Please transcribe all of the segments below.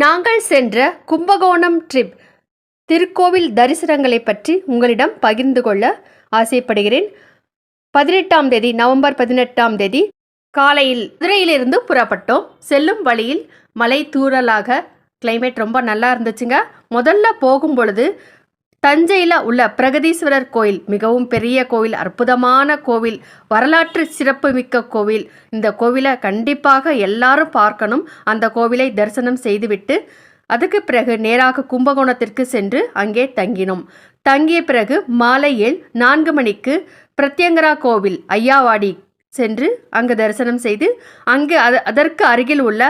நாங்கள் சென்ற கும்பகோணம் ட்ரிப் திருக்கோவில் தரிசனங்களை பற்றி உங்களிடம் பகிர்ந்து கொள்ள ஆசைப்படுகிறேன். பதினெட்டாம் தேதி நவம்பர் பதினெட்டாம் தேதி காலையில் குதிரையிலிருந்து புறப்பட்டோம். செல்லும் வழியில் மலை தூறலாக கிளைமேட் ரொம்ப நல்லா இருந்துச்சுங்க. முதல்ல போகும் பொழுது தஞ்சையில் உள்ள பிரகதீஸ்வரர் கோயில் மிகவும் பெரிய கோவில் அற்புதமான கோவில் வரலாற்று சிறப்புமிக்க கோவில். இந்த கோவிலை கண்டிப்பாக எல்லாரும் பார்க்கணும். அந்த கோவிலை தரிசனம் செய்துவிட்டு அதுக்கு பிறகு நேராக கும்பகோணத்திற்கு சென்று அங்கே தங்கினோம். தங்கிய பிறகு மாலையில் நான்கு மணிக்கு பிரத்யங்கரா கோவில் ஐயாவாடி சென்று அங்கு தரிசனம் செய்து அங்கு அது அதற்கு அருகில் உள்ள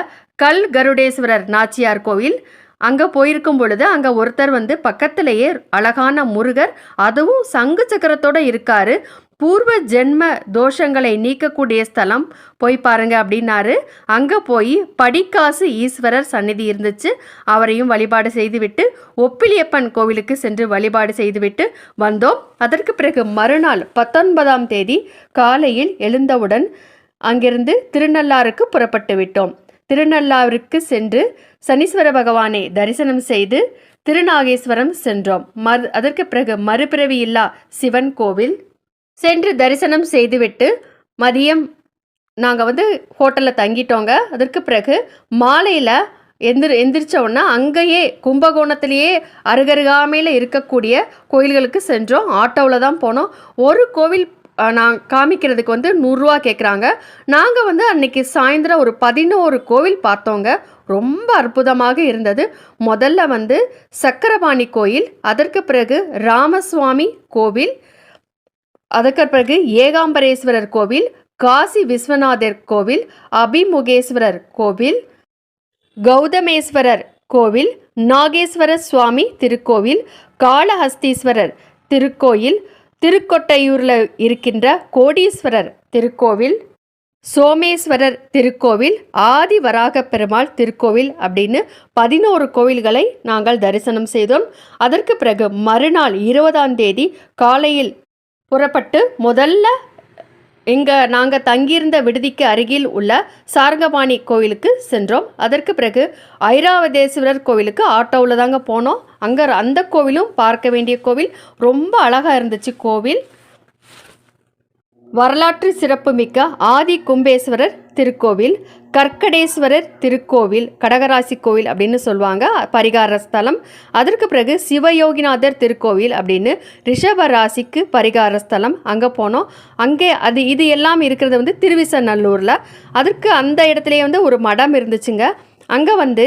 கல் கருடேஸ்வரர் நாச்சியார் கோவில் அங்கே போயிருக்கும் பொழுது அங்கே ஒருத்தர் வந்து பக்கத்திலேயே அழகான முருகர் அதுவும் சங்கு சக்கரத்தோட இருக்காரு. பூர்வ ஜென்ம தோஷங்களை நீக்கக்கூடிய ஸ்தலம். போய் பாருங்க அப்படின்னாரு. அங்கே போய் படிக்காசு ஈஸ்வரர் சந்நிதி இருந்துச்சு. அவரையும் வழிபாடு செய்துவிட்டு ஒப்பிலியப்பன் கோவிலுக்கு சென்று வழிபாடு செய்துவிட்டு வந்தோம். அதற்கு பிறகு மறுநாள் பத்தொன்பதாம் தேதி காலையில் எழுந்தவுடன் அங்கிருந்து திருநள்ளாறுக்கு புறப்பட்டு விட்டோம். திருநள்ளாவிற்கு சென்று சனீஸ்வர பகவானை தரிசனம் செய்து திருநாகேஸ்வரம் சென்றோம். மறு அதற்கு பிறகு மறுபிறவி இல்லா சிவன் கோவில் சென்று தரிசனம் செய்துவிட்டு மதியம் நாங்கள் வந்து ஹோட்டலில் தங்கிட்டோங்க. அதற்கு பிறகு மாலையில் எந்திரி எந்திரிச்சோன்னா அங்கேயே கும்பகோணத்திலேயே அருகருகாமையில் இருக்கக்கூடிய கோயில்களுக்கு சென்றோம். ஆட்டோவில் தான் போனோம். ஒரு கோவில் நான் காமிக்கிறதுக்கு வந்து நூறுரூவா கேட்குறாங்க நாங்கள் வந்து அன்னைக்கு சாயந்தரம் ஒரு பதினோரு கோவில் பார்த்தோங்க. ரொம்ப அற்புதமாக இருந்தது. முதல்ல வந்து சக்கரபாணி கோயில் அதற்கு பிறகு ராமசுவாமி கோவில் அதற்கு பிறகு ஏகாம்பரேஸ்வரர் கோவில் காசி விஸ்வநாதர் கோவில் அபிமுகேஸ்வரர் கோவில் கௌதமேஸ்வரர் கோவில் நாகேஸ்வர சுவாமி திருக்கோவில் காளஹஸ்தீஸ்வரர் திருக்கோயில் திருக்கொட்டையூரில் இருக்கின்ற கோடீஸ்வரர் திருக்கோவில் சோமேஸ்வரர் திருக்கோவில் ஆதி வராக பெருமாள் திருக்கோவில் அப்படின்னு பதினோரு கோவில்களை நாங்கள் தரிசனம் செய்தோம். அதற்கு பிறகு மறுநாள் இருபதாம் தேதி காலையில் புறப்பட்டு முதல்ல இங்கே நாங்கள் தங்கியிருந்த விடுதிக்கு அருகில் உள்ள சாரங்கபாணி கோவிலுக்கு சென்றோம். அதற்கு பிறகு ஐராவதேஸ்வரர் கோவிலுக்கு ஆட்டோவில் தாங்க போனோம். அங்கே அந்த கோவிலும் பார்க்க வேண்டிய கோவில். ரொம்ப அழகாக இருந்துச்சு கோவில். வரலாற்று சிறப்புமிக்க ஆதி கும்பேஸ்வரர் திருக்கோவில். கற்கடேஸ்வரர் திருக்கோவில் கடகராசி கோவில் அப்படின்னு சொல்லுவாங்க. பரிகார ஸ்தலம். அதற்கு பிறகு சிவயோகிநாதர் திருக்கோவில் அப்படின்னு ரிஷப ராசிக்கு பரிகார ஸ்தலம் அங்கே போனோம். அங்கே அது இது எல்லாம் இருக்கிறது வந்து திருவிசநல்லூரில். அதற்கு அந்த இடத்துலையே வந்து ஒரு மடம் இருந்துச்சுங்க. அங்கே வந்து